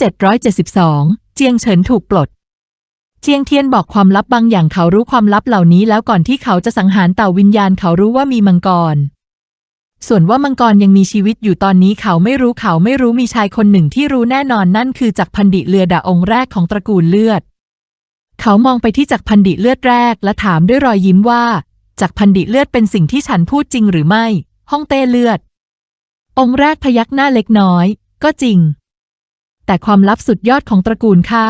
772 เจียงเฉินถูกปลด เจียงเทียนบอกความลับบางอย่างเขารู้ความลับเหล่านี้แล้วก่อนที่เขาจะสังหารเต่าวิญญาณเขารู้ว่ามีมังกร ส่วนว่ามังกรยังมีชีวิตอยู่ตอนนี้เขาไม่รู้เขาไม่รู้มีชายคนหนึ่งที่รู้แน่นอนนั่นคือจักพันดิเรือดาองค์แรกของตระกูลเลือด เขามองไปที่จักพันดิเลือดแรก และถามด้วยรอยยิ้มว่าจักพันดิเลือดเป็นสิ่งที่ฉันพูดจริงหรือไม่ ห้องเต้เลือด องค์แรกพยักหน้าเล็กน้อย ก็จริง แต่ความลับสุดยอดของตระกูลข้า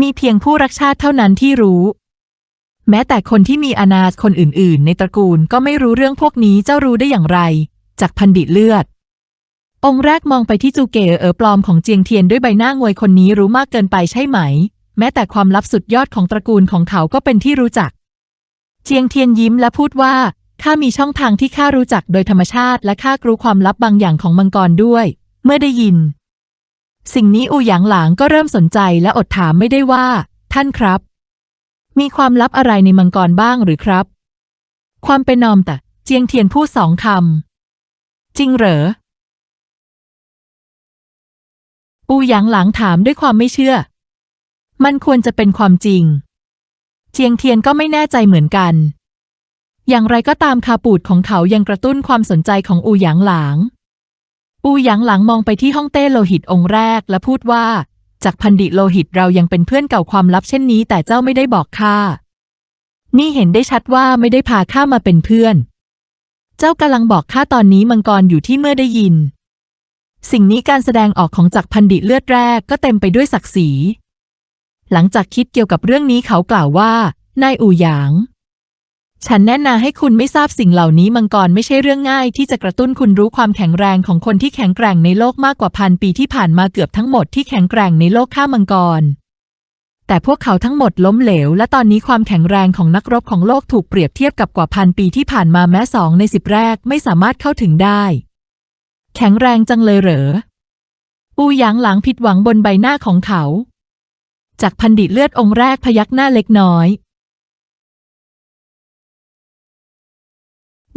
มีเพียงผู้รักชาติเท่านั้นที่รู้ แม้แต่คนที่มีอาณาคนอื่น ๆ ในตระกูลก็ไม่รู้เรื่องพวกนี้เจ้ารู้ได้อย่างไร จากพันดิตเลือด องค์แรกมองไปที่จูเก๋เอ๋อปลอมของเจียงเทียนด้วยใบหน้างวยคนนี้รู้มากเกินไปใช่ไหม แม้แต่ความลับสุดยอดของตระกูลของเขาก็เป็นที่รู้จัก เจียงเทียนยิ้มและพูดว่าข้ามีช่องทางที่ข้ารู้จักโดยธรรมชาติและข้ารู้ความลับบางอย่างของมังกรด้วย เมื่อได้ยิน สิ่งนี้อูหยางหลางก็เริ่มสนใจและอดถามไม่ได้ว่า ท่านครับ มีความลับอะไรในมังกรบ้างหรือครับ ความเป็นนอมแต่เจียงเทียนพูดสองคำ จริงเหรอ อูหยางหลางถามด้วยความไม่เชื่อ มันควรจะเป็นความจริง เจียงเทียนก็ไม่แน่ใจเหมือนกัน อย่างไรก็ตามคาปูดของเขายังกระตุ้นความสนใจของอูหยางหลาง อูหยางหลางมองไปที่ห้องเต้โลหิตองค์แรกและพูดว่า จากพันดิโลหิตเรายังเป็นเพื่อนเก่าความลับเช่นนี้ แต่เจ้าไม่ได้บอกข้า นี่เห็นได้ชัดว่าไม่ได้พาข้ามาเป็นเพื่อน เจ้ากำลังบอกข้าตอนนี้มังกรอยู่ที่เมื่อได้ยิน สิ่งนี้การแสดงออกของจักรพันดิเลือดแรกก็เต็มไปด้วยศักดิ์ศรี หลังจากคิดเกี่ยวกับเรื่องนี้เขากล่าวว่านายอูหยาง ฉันแนะนำให้คุณไม่ทราบสิ่งเหล่านี้มังกรไม่ใช่เรื่องง่ายที่จะกระตุ้นคุณรู้ความแข็งแรงของคนที่แข็งแกร่งในโลกมากกว่าพันปีที่ผ่านมาเกือบทั้งหมดที่แข็งแกร่งในโลกข้ามังกร แต่พวกเขาทั้งหมดล้มเหลว และตอนนี้ความแข็งแรงของนักรบของโลกถูกเปรียบเทียบกับกว่าพันปีที่ผ่านมาแม้สองในสิบแรกไม่สามารถเข้าถึงได้ แข็งแรงจังเลยเหรออูหยางหลังผิดหวังบนใบหน้าของเขา จากพันดิตเลือดองค์แรกพยักหน้าเล็กน้อย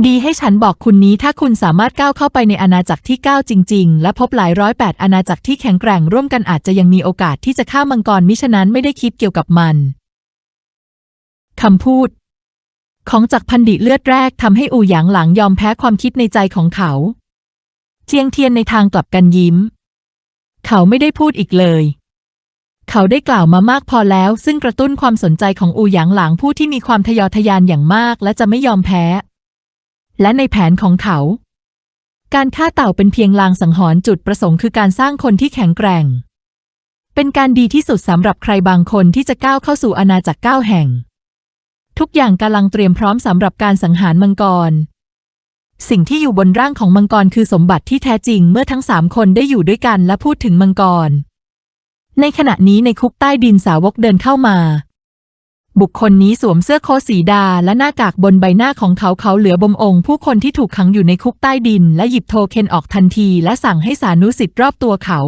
ดีให้ฉันบอกคุณนี้ถ้าคุณสามารถก้าวเข้าไปในอาณาจักรที่ก้าวจริง ๆ และพบหลายร้อยแปดอาณาจักรที่แข็งแกร่งร่วมกันอาจจะยังมีโอกาสที่จะฆ่ามังกรมิฉะนั้นไม่ได้คิดเกี่ยวกับมันคำพูด ของจักรพันดิเลือดแรกทำให้อูหยางหลังยอมแพ้ความคิดในใจของเขา เจียงเทียนในทางกลับกันยิ้ม เขาไม่ได้พูดอีกเลย เขาได้กล่าวมามากพอแล้ว ซึ่งกระตุ้นความสนใจของอูหยางหลางผู้ที่มีความทะยอทะยานอย่างมาก และจะไม่ยอมแพ้ และในแผนของเขา การฆ่าเต่าเป็นเพียงลางสังหรณ์จุดประสงค์คือการสร้างคนที่แข็งแกร่ง เป็นการดีที่สุดสำหรับใครบางคนที่จะก้าวเข้าสู่อาณาจักรก้าวแห่ง ทุกอย่างกำลังเตรียมพร้อมสำหรับการสังหารมังกร สิ่งที่อยู่บนร่างของมังกรคือสมบัติที่แท้จริงเมื่อทั้งสามคนได้อยู่ด้วยกันและพูดถึงมังกร ในขณะนี้ในคุกใต้ดินสาวกเดินเข้ามา บุคคลนี้สวมเสื้อโค้ทสีดาและหน้ากากบนใบหน้าของเขาเขาเหลือบมองค์ผู้คนที่ถูกขังอยู่ในคุกใต้ดิน และหยิบโทเค็นออกทันทีและสั่งให้สานุสิทธิ์รอบตัวเขา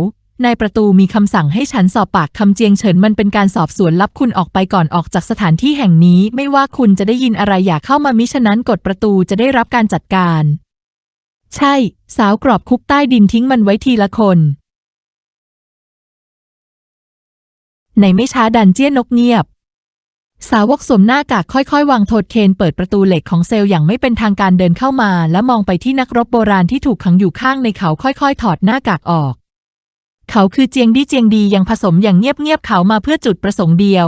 ในประตูมีคำสั่งให้ฉันสอบปากคำเจียงเฉินมันเป็นการสอบสวนลับคุณออกไปก่อนออกจากสถานที่แห่งนี้ ไม่ว่าคุณจะได้ยินอะไรอย่าเข้ามามิฉะนั้นกฎประตูจะได้รับการจัดการ ใช่ สาวกรอบคุกใต้ดินทิ้งมันไว้ทีละคน ในไม่ช้าดันเจี้ยนนกเงียบ สาวกสวมหน้ากากค่อยๆ วางโทษเคนเปิดประตูเหล็กของเซลล์อย่างไม่เป็นทางการเดินเข้ามา และมองไปที่นักรบโบราณที่ถูกขังอยู่ข้างในเขาค่อยๆ ถอดหน้ากากออก เขาคือเจียงดีเจียงดียังผสมอย่างเงียบๆเขามาเพื่อจุดประสงค์เดียว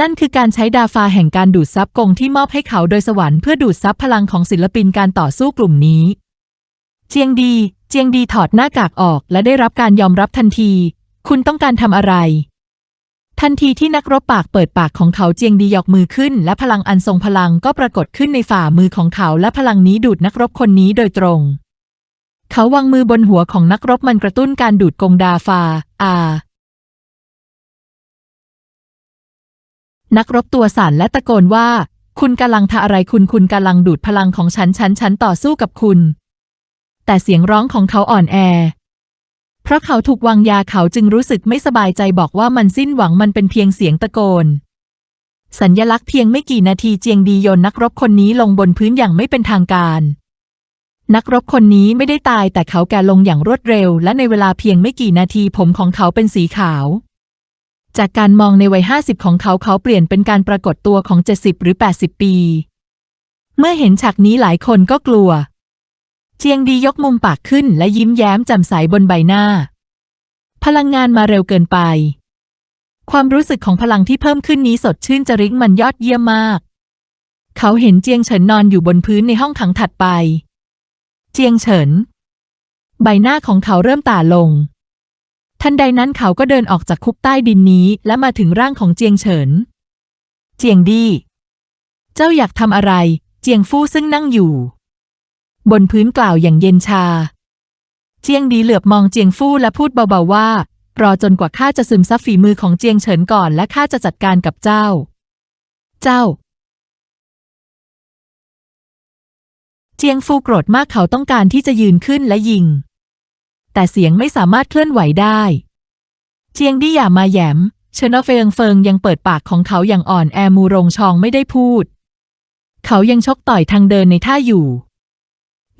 นั่นคือการใช้ดาฟาแห่งการดูดซับกงที่มอบให้เขาโดยสวรรค์เพื่อดูดซับพลังของศิลปินการต่อสู้กลุ่มนี้ เจียงดี เจียงดีถอดหน้ากากออก และได้รับการยอมรับทันที คุณต้องการทำอะไร ทันทีที่นักรบปากเปิดปากของเขาเจียงดียกมือขึ้น และพลังอันทรงพลังก็ปรากฏขึ้นในฝ่ามือของเขาและพลังนี้ดูดนักรบคนนี้โดยตรง เขาวางมือบนหัวของนักรบมันกระตุ้นการดูดกงดาฟา อานักรบตัวสั่นและตะโกนว่า คุณกำลังทำอะไรคุณคุณกำลังดูดพลังของฉันฉันฉันต่อสู้กับคุณ แต่เสียงร้องของเขาอ่อนแอ เพราะเขาถูกวางยาเขาจึงรู้สึกไม่สบายใจบอกว่ามันสิ้นหวังมันเป็นเพียงเสียงตะโกน สัญญลักษณ์เพียงไม่กี่นาทีเจียงดีโยนนักรบคนนี้ลงบนพื้นอย่างไม่เป็นทางการ นักรบคนนี้ไม่ได้ตายแต่เขาแก่ลงอย่างรวดเร็ว และในเวลาเพียงไม่กี่นาทีผมของเขาเป็นสีขาว จากการมองในวัยห้าสิบของเขาเขาเปลี่ยนเป็นการปรากฏตัวของเจ็ดสิบหรือแปดสิบปี เมื่อเห็นฉากนี้หลายคนก็กลัว เจียงดียกมุมปากขึ้นและยิ้มแย้มแจ่มใสบนใบหน้า พลังงานมาเร็วเกินไป ความรู้สึกของพลังที่เพิ่มขึ้นนี้สดชื่นจริงมันยอดเยี่ยมมาก เขาเห็นเจียงเฉินนอนอยู่บนพื้นในห้องขังถัดไป เจียงเฉิน ใบหน้าของเขาเริ่มต่าลง ทันใดนั้นเขาก็เดินออกจากคุกใต้ดินนี้ และมาถึงร่างของเจียงเฉิน เจียงดี เจ้าอยากทำอะไร เจียงฟู่ซึ่งนั่งอยู่ บนพื้นกล่าวอย่างเย็นชา เจียงดีเหลือบมองเจียงฟู่และพูดเบาๆว่า รอจนกว่าข้าจะซึมซับฝีมือของเจียงเฉินก่อนและข้าจะจัดการกับเจ้า เจ้า เจียงฟู่โกรธมากเขาต้องการที่จะยืนขึ้นและยิง แต่เสียงไม่สามารถเคลื่อนไหวได้ เจียงดีอย่ามาแยมเชนอเฟิงเฟิงยังเปิดปากของเขาอย่างอ่อนแอมูรงชองไม่ได้พูด เขายังชกต่อยทางเดินในท่าอยู่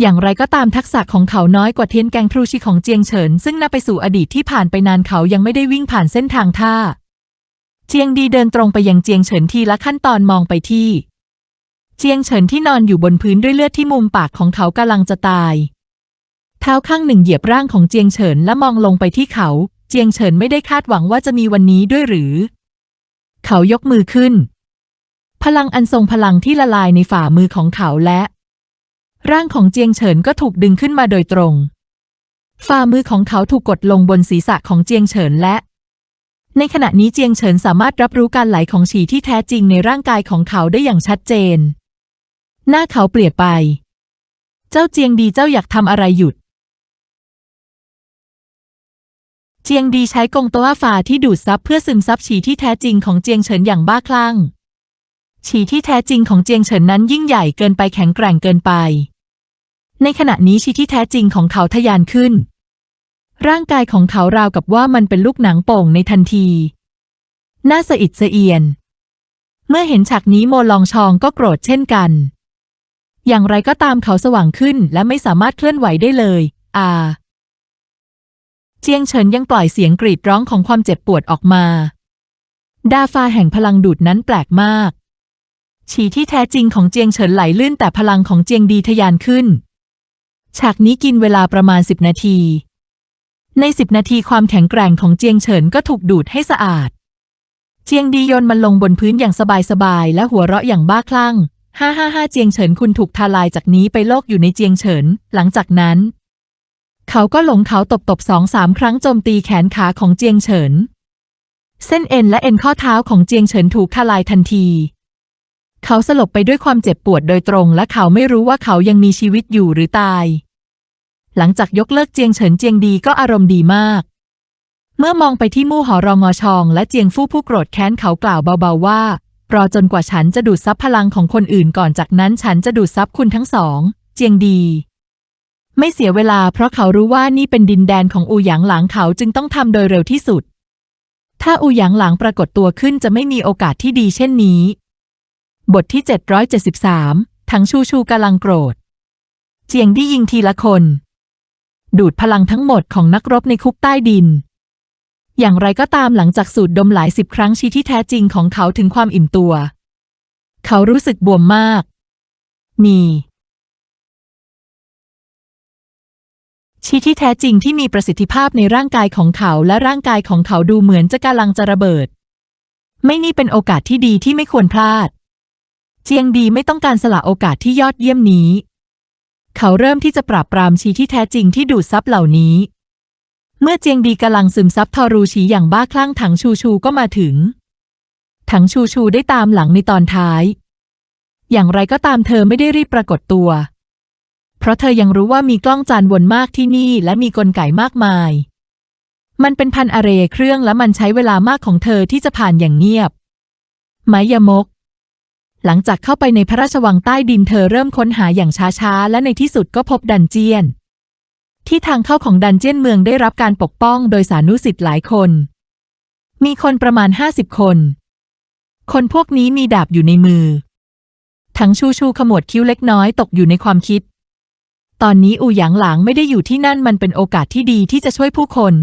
อย่างไรก็ตามทักษะของเขาน้อยกว่าเทียนแกงทรูชิของเจียงเฉิน ซึ่งนับไปสู่อดีตที่ผ่านไปนานเขายังไม่ได้วิ่งผ่านเส้นทางท่า เจียงดีเดินตรงไปยังเจียงเฉินทีละขั้นตอนมองไปที่ เจียงเฉินที่นอนอยู่บนพื้นด้วยเลือดที่มุมปากของเขากำลังจะตาย เท้าข้างหนึ่งเหยียบร่างของเจียงเฉินและมองลงไปที่เขา เจียงเฉินไม่ได้คาดหวังว่าจะมีวันนี้ด้วยหรือ เขายกมือขึ้น พลังอันทรงพลังที่ละลายในฝ่ามือของเขาและ ร่างของเจียงเฉินก็ถูกดึงขึ้นมาโดยตรง ฝ่ามือของเขาถูกกดลงบนศีรษะของเจียงเฉินและ ในขณะนี้เจียงเฉินสามารถรับรู้การไหลของฉี่ที่แท้จริงในร่างกายของเขาได้อย่างชัดเจน หน้าเขาเปลี่ยนไป เจ้าเจียงดีเจ้าอยากทำอะไรหยุด เจียงดีใช้กงตัวฟ้าที่ดูดซับเพื่อซึมซับฉี่ที่แท้จริงของเจียงเฉินอย่างบ้าคลั่งฉี่ที่แท้จริงของเจียงเฉินนั้นยิ่งใหญ่เกินไปแข็งแกร่งเกินไป ในขณะนี้ฉี่ที่แท้จริงของเขาทะยานขึ้น ร่างกายของเขาราวกับว่ามันเป็นลูกหนังโป่งในทันทีน้าสะอิดสะเอียน เมื่อเห็นฉากนี้โมลองชองก็โกรธเช่นกัน อย่างไรก็ตามเขาสว่างขึ้นและไม่สามารถเคลื่อนไหวได้เลย อาเจียงเฉินยังปล่อยเสียงกรีดร้องของความเจ็บปวดออกมา ดาฟาแห่งพลังดูดนั้นแปลกมาก ฉีที่แท้จริงของเจียงเฉินไหลลื่นแต่พลังของเจียงดีทะยานขึ้น ฉากนี้กินเวลาประมาณสิบนาที ในสิบนาทีความแข็งแกร่งของเจียงเฉินก็ถูกดูดให้สะอาด เจียงดีโยนมันลงบนพื้นอย่างสบายๆ และหัวเราะอย่างบ้าคลั่ง ฮ่าฮ่าฮ่าเจียงเฉินคุณถูกทาลายจากนี้ไปโลกอยู่ในเจียงเฉิน หลังจากนั้น เขาก็หลงเขาตบตบสองสามครั้งโจมตีแขนขาของเจียงเฉิน เส้นเอ็นและเอ็นข้อเท้าของเจียงเฉินถูกทลายทันที เขาสลบไปด้วยความเจ็บปวดโดยตรง และเขาไม่รู้ว่าเขายังมีชีวิตอยู่หรือตาย หลังจากยกเลิกเจียงเฉินเจียงดีก็อารมณ์ดีมาก เมื่อมองไปที่มู่หอรองอชอง และเจียงฟู่ผู้โกรธแค้นเขากล่าวเบาๆว่า รอจนกว่าฉันจะดูดซับพลังของคนอื่นก่อนจากนั้นฉันจะดูดซับคุณทั้งสอง เจียงดี ไม่เสียเวลา เพราะเขารู้ว่านี่เป็นดินแดนของอูหยางหลางเขาจึงต้องทำโดยเร็วที่สุด ถ้าอูหยางหลางปรากฏตัวขึ้นจะไม่มีโอกาสที่ดีเช่นนี้ บทที่ 773 ทั้งชูชูกำลังโกรธ เจียงได้ยิงทีละคน ดูดพลังทั้งหมดของนักรบในคุกใต้ดิน อย่างไรก็ตามหลังจากสูดดมหลายสิบครั้งชี้ที่แท้จริงของเขาถึงความอิ่มตัว เขารู้สึกบวมมาก มี ชีที่แท้จริงที่มีประสิทธิภาพในร่างกายของเขาและร่างกายของเขาดูเหมือนจะกำลังจะระเบิด ไม่นี่เป็นโอกาสที่ดีที่ไม่ควรพลาด เจียงดีไม่ต้องการสละโอกาสที่ยอดเยี่ยมนี้ เขาเริ่มที่จะปราบปรามชีที่แท้จริงที่ดูดซับเหล่านี้ เมื่อเจียงดีกำลังซึมซับทอรูชีอย่างบ้าคลั่งถังชูชูก็มาถึง ถังชูชูได้ตามหลังในตอนท้าย อย่างไรก็ตามเธอไม่ได้รีบปรากฏตัว เพราะเธอยังรู้ว่ามีกล้องจานวนมากที่นี่และมีกลไกมากมาย มันเป็นพันอะเรเครื่องและมันใช้เวลามากของเธอที่จะผ่านอย่างเงียบไมยมก หลังจากเข้าไปในพระราชวังใต้ดินเธอเริ่มค้นหาอย่างช้าๆ และในที่สุดก็พบดันเจียน ที่ทางเข้าของดันเจียนเมืองได้รับการปกป้องโดยสานุสิทธิ์หลายคน มีคนประมาณห้าสิบคน คนพวกนี้มีดาบอยู่ในมือ ทั้งชูชูขมวดคิ้วเล็กน้อยตกอยู่ในความคิด ตอนนี้อูหยางหลางไม่ได้อยู่ที่นั่นมันเป็นโอกาสที่ดีที่จะช่วยผู้คน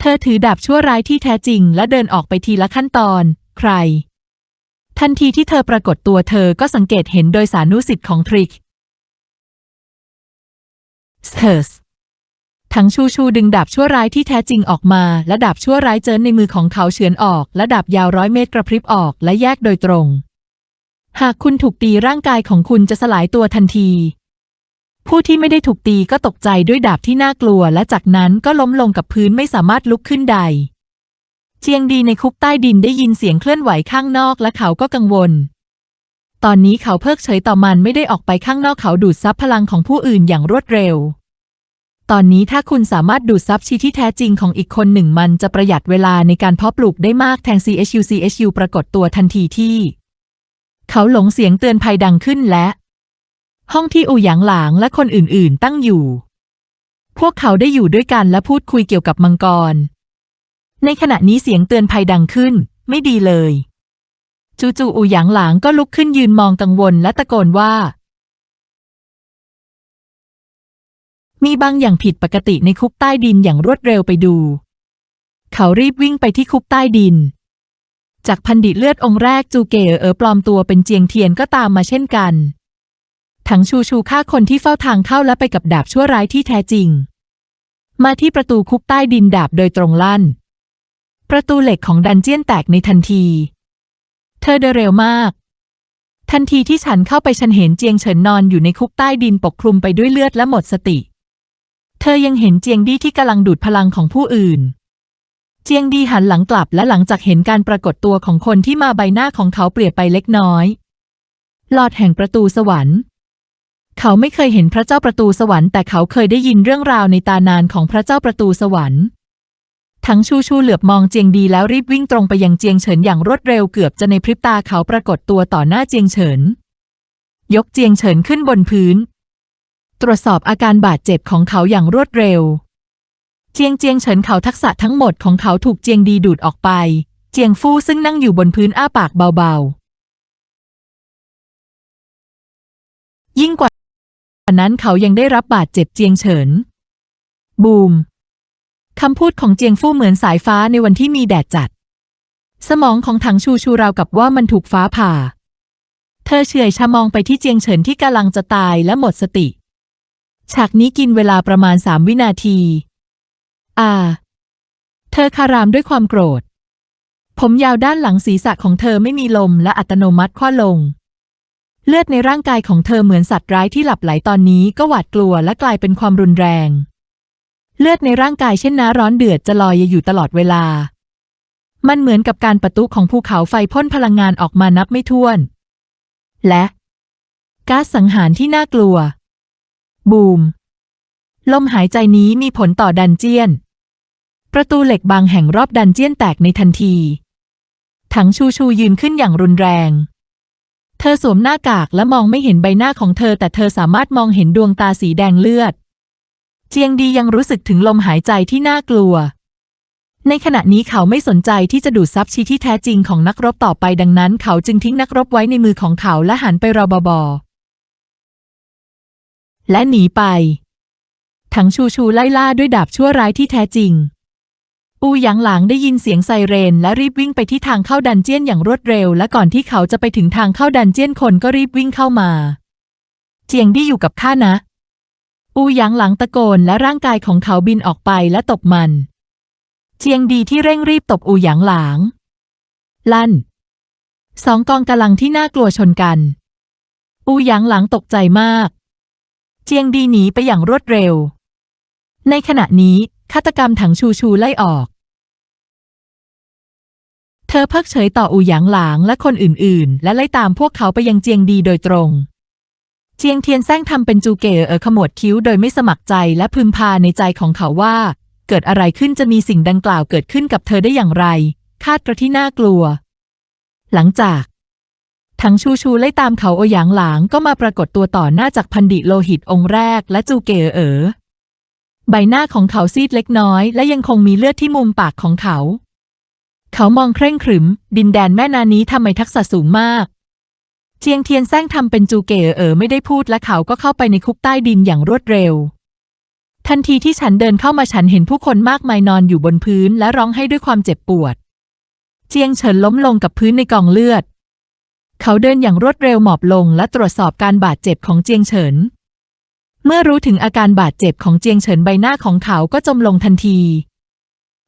เธอถือดาบชั่วร้ายที่แท้จริง และเดินออกไปทีละขั้นตอน ใคร ทันทีที่เธอปรากฏตัวเธอก็สังเกตเห็นโดยสานุสิทธิ์ของทริกสเทอร์สทั้งชูชูดึงดาบชั่วร้ายที่แท้จริงออกมา และดาบชั่วร้ายเจินในมือของเขาเฉือนออก และดาบยาวร้อยเมตรกระพริบออกและแยกโดยตรง หากคุณถูกตีร่างกายของคุณจะสลายตัวทันที ผู้ที่ไม่ได้ถูกตีก็ตกใจด้วยดาบที่น่ากลัว และจากนั้นก็ล้มลงกับพื้นไม่สามารถลุกขึ้นใด เจียงดีในคุกใต้ดินได้ยินเสียงเคลื่อนไหวข้างนอกและเขาก็กังวล ตอนนี้เขาเพิกเฉยต่อมันไม่ได้ออกไปข้างนอกเขาดูดซับพลังของผู้อื่นอย่างรวดเร็ว ตอนนี้ถ้าคุณสามารถดูดซับชีที่แท้จริงของอีกคนหนึ่งมันจะประหยัดเวลาในการเพาะปลูกได้มากแทง CHU CHU ปรากฏตัวทันทีที่ เขาหลงเสียงเตือนภัยดังขึ้นและ ห้องที่อูหยางหลางและคนอื่นๆ ตั้งอยู่ พวกเขาได้อยู่ด้วยกันและพูดคุยเกี่ยวกับมังกร ในขณะนี้เสียงเตือนภัยดังขึ้น ไม่ดีเลย จู่ๆอูหยางหลางก็ลุกขึ้นยืนมองกังวลและตะโกนว่า มีบางอย่างผิดปกติในคุกใต้ดินอย่างรวดเร็วไปดู เขารีบวิ่งไปที่คุกใต้ดิน จากพันดิตเลือดองค์แรกจูเก๋เอ๋อปลอมตัวเป็นเจียงเทียนก็ตามมาเช่นกัน ทั้งชูชูฆ่าคนที่เฝ้าทางเข้าและไปกับดาบชั่วร้ายที่แท้จริง มาที่ประตูคุกใต้ดินดาบโดยตรงลั่น ประตูเหล็กของดันเจียนแตกในทันที เธอเดินเร็วมาก ทันทีที่ฉันเข้าไปฉันเห็นเจียงเฉินนอนอยู่ในคุกใต้ดินปกคลุมไปด้วยเลือดและหมดสติ เธอยังเห็นเจียงดี้ที่กำลังดูดพลังของผู้อื่น เจียงดีหันหลังกลับและหลังจากเห็นการปรากฏตัวของคนที่มาใบหน้าของเขาเปลี่ยนไปเล็กน้อย หลอดแห่งประตูสวรรค์ เขาไม่เคยเห็นพระเจ้าประตูสวรรค์แต่เขาเคยได้ยินเรื่องราวในตานานของพระเจ้าประตูสวรรค์ ทั้งชูชูเหลือบมองเจียงดีแล้วรีบวิ่งตรงไปยังเจียงเฉินอย่างรวดเร็วเกือบจะในพริบตาเขาปรากฏตัวต่อหน้าเจียงเฉิน ยกเจียงเฉินขึ้นบนพื้น ตรวจสอบอาการบาดเจ็บของเขาอย่างรวดเร็ว เจียงเจียงเฉินเขาทักษะทั้งหมดของเขาถูกเจียงดีดูดออกไป เจียงฟู่ซึ่งนั่งอยู่บนพื้นอ้าปากเบาๆ ยิ่งกว่านั้นเขายังได้รับบาดเจ็บเจียงเฉิน บูม คำพูดของเจียงฟู่เหมือนสายฟ้าในวันที่มีแดดจัด สมองของถังชูชูราวกับว่ามันถูกฟ้าผ่า เธอเฉื่อยชะมองไปที่เจียงเฉินที่กำลังจะตายและหมดสติ ฉากนี้กินเวลาประมาณสามวินาที อ่า เธอคารามด้วยความโกรธ ผมยาวด้านหลังศีรษะของเธอไม่มีลมและอัตโนมัติคว้าลง เลือดในร่างกายของเธอเหมือนสัตว์ร้ายที่หลับไหลตอนนี้ก็หวาดกลัวและกลายเป็นความรุนแรง เลือดในร่างกายเช่นน้าร้อนเดือดจะลอยอยู่ตลอดเวลา มันเหมือนกับการประตุของภูเขาไฟพ่นพลังงานออกมานับไม่ถ้วน และก๊าซสังหารที่น่ากลัว บูม ลมหายใจนี้มีผลต่อดันเจียน ประตูเหล็กบางแห่งรอบดันเจียนแตกในทันที ถังชูชูยืนขึ้นอย่างรุนแรง เธอสวมหน้ากากและมองไม่เห็นใบหน้าของเธอ แต่เธอสามารถมองเห็นดวงตาสีแดงเลือด เจียงดียังรู้สึกถึงลมหายใจที่น่ากลัว ในขณะนี้เขาไม่สนใจที่จะดูดซับชีที่แท้จริงของนักรบต่อไปดังนั้น เขาจึงทิ้งนักรบไว้ในมือของเขาและหันไปรอบอบอและหนีไปถังชูชูไล่ล่าด้วยดาบชั่วร้ายที่แท้จริง อูหยางหลางได้ยินเสียงไซเรน และรีบวิ่งไปที่ทางเข้าดันเจียนอย่างรวดเร็ว และก่อนที่เขาจะไปถึงทางเข้าดันเจียนคนก็รีบวิ่งเข้ามา เจียงดี้อยู่กับข้านะ อูหยางหลังตะโกนและร่างกายของเขาบินออกไปและตบมัน เจียงดีที่เร่งรีบตบอูหยางหลาง ลั่น สองกองกำลังที่น่ากลัวชนกัน อูหยางหลังตกใจมาก เจียงดีหนีไปอย่างรวดเร็ว ในขณะนี้ฆาตกรรมถังชูชูไล่ออก เธอเพิกเฉยต่ออูหยางหลางและคนอื่นๆ และไล่ตามพวกเขาไปยังเจียงดีโดยตรง เจียงเทียนแซงทำเป็นจูเก๋เออขมวดคิ้วโดยไม่สมัครใจและพึมพาในใจของเขาว่า เกิดอะไรขึ้นจะมีสิ่งดังกล่าวเกิดขึ้นกับเธอได้อย่างไร คาดกระที่น่ากลัว หลังจาก ทั้งชูชูไล่ตามเขาโอหยางหลางก็มาปรากฏตัวต่อหน้าจากพันดิโลหิตองค์แรกและจูเก๋เออใบหน้าของเขาซีดเล็กน้อย และยังคงมีเลือดที่มุมปากของเขา เขามองเคร่งขรึม ดินแดนแม่นานี้ทำไมทักษะสูงมาก เจียงเทียนแซงทำเป็นจูเก๋เอ๋อไม่ได้พูดและเขาก็เข้าไปในคุกใต้ดินอย่างรวดเร็ว ทันทีที่ฉันเดินเข้ามาฉันเห็นผู้คนมากมายนอนอยู่บนพื้นและร้องให้ด้วยความเจ็บปวด เจียงเฉินล้มลงกับพื้นในกองเลือด เขาเดินอย่างรวดเร็วหมอบลงและตรวจสอบการบาดเจ็บของเจียงเฉิน เมื่อรู้ถึงอาการบาดเจ็บของเจียงเฉินใบหน้าของเขาก็จมลงทันที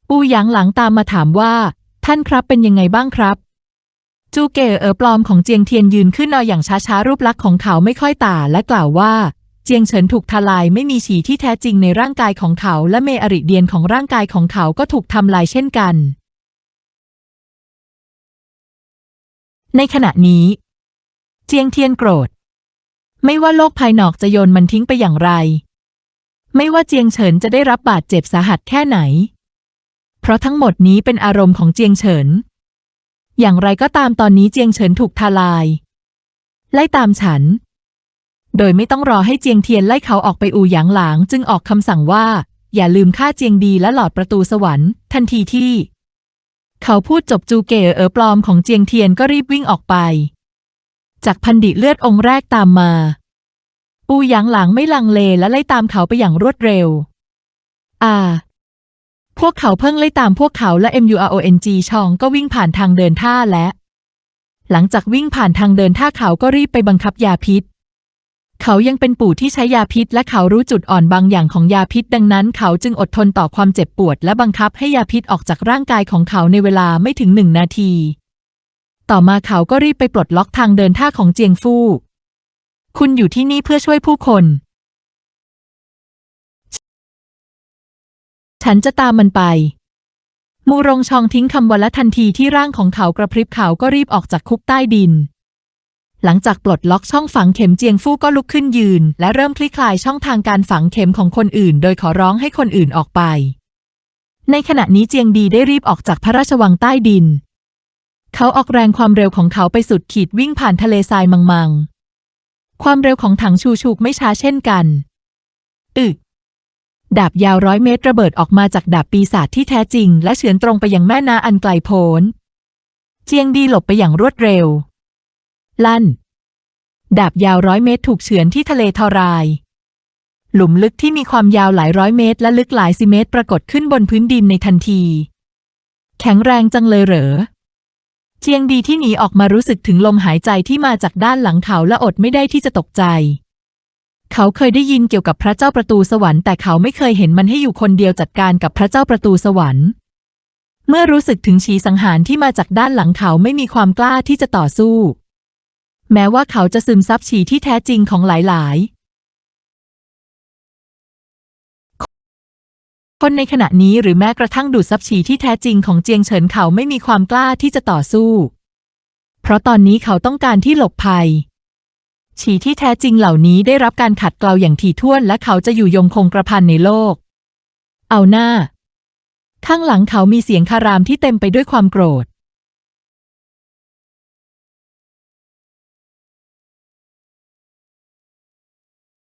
ปูหยางหลังตามมาถามว่า ท่านครับเป็นยังไงบ้างครับ จูเก๋เอ๋อปลอมของเจียงเทียนยืนขึ้นนอนอย่างช้าๆรูปลักษณ์ของเขาไม่ค่อยต่าและกล่าวว่า เจียงเฉินถูกทลายไม่มีฉีที่แท้จริงในร่างกายของเขาและเมอริเดียนของร่างกายของเขาก็ถูกทำลายเช่นกัน ในขณะนี้ เจียงเทียนโกรธ ไม่ว่าโลกภายนอกจะโยนมันทิ้งไปอย่างไร ไม่ว่าเจียงเฉินจะได้รับบาดเจ็บสาหัสแค่ไหน เพราะทั้งหมดนี้เป็นอารมณ์ของเจียงเฉิน อย่างไรก็ตามตอนนี้เจียงเฉินถูกทลาย ไล่ตามฉัน โดยไม่ต้องรอให้เจียงเทียนไล่เขาออกไปอู่หยางหลาง จึงออกคำสั่งว่า อย่าลืมฆ่าเจียงดีและหลอดประตูสวรรค์ ทันทีที่ เขาพูดจบจูเก๋เออปลอมของเจียงเทียนก็รีบวิ่งออกไป จากพันดิเลือดองค์แรกตามมา อูหยางหลางไม่ลังเลและไล่ตามเขาไปอย่างรวดเร็ว อ่า พวกเขาเพิ่งไล่ตามพวกเขาและ MURONG ชองก็วิ่งผ่านทางเดินท่าและ หลังจากวิ่งผ่านทางเดินท่าเขาก็รีบไปบังคับยาพิษ เขายังเป็นปู่ที่ใช้ยาพิษ และเขารู้จุดอ่อนบางอย่างของยาพิษ ดังนั้นเขาจึงอดทนต่อความเจ็บปวด และบังคับให้ยาพิษออกจากร่างกายของเขาในเวลาไม่ถึงหนึ่งนาที ต่อมาเขาก็รีบไปปลดล็อกทางเดินท่าของเจียงฟู่ คุณอยู่ที่นี่เพื่อช่วยผู้คน ฉันจะตามมันไป มูรงชองทิ้งคำวันละทันทีที่ร่างของเขากระพริบเขาก็รีบออกจากคุกใต้ดิน หลังจากปลดล็อกช่องฝังเข็มเจียงฟู่ก็ลุกขึ้นยืน และเริ่มคลี่คลายช่องทางการฝังเข็มของคนอื่น โดยขอร้องให้คนอื่นออกไป ในขณะนี้เจียงดีได้รีบออกจากพระราชวังใต้ดิน เขาออกแรงความเร็วของเขาไปสุดขีดวิ่งผ่านทะเลทรายมังๆความเร็วของถังชูชูกไม่ช้าเช่นกัน อึก ดาบยาวร้อยเมตรระเบิดออกมาจากดาบปีศาจที่แท้จริง และเฉือนตรงไปยังแม่นาอันไกลโพ้น เจียงดีหลบไปอย่างรวดเร็ว ลั่น ดาบยาวร้อยเมตรถูกเฉือนที่ทะเลทราย หลุมลึกที่มีความยาวหลายร้อยเมตร และลึกหลายสิเมตร ปรากฏขึ้นบนพื้นดินในทันที แข็งแรงจังเลยเหรอ เจียงดีที่หนีออกมารู้สึกถึงลมหายใจที่มาจากด้านหลังเขาและอดไม่ได้ที่จะตกใจ เขาเคยได้ยินเกี่ยวกับพระเจ้าประตูสวรรค์แต่เขาไม่เคยเห็นมันให้อยู่คนเดียวจัดการกับพระเจ้าประตูสวรรค์ เมื่อรู้สึกถึงชีสังหารที่มาจากด้านหลังเขาไม่มีความกล้าที่จะต่อสู้ แม้ว่าเขาจะซึมซับฉีที่แท้จริงของหลาย ๆคนในขณะนี้หรือแม้กระทั่งดูดซับฉีที่แท้จริงของเจียงเฉินเขาไม่มีความกล้าที่จะต่อสู้ เพราะตอนนี้เขาต้องการที่หลบภัย ฉีที่แท้จริงเหล่านี้ได้รับการขัดเกลาอย่างถี่ถ้วนและเขาจะอยู่ยงคงกระพันในโลก เอาหน้า ข้างหลังเขามีเสียงคารามที่เต็มไปด้วยความโกรธ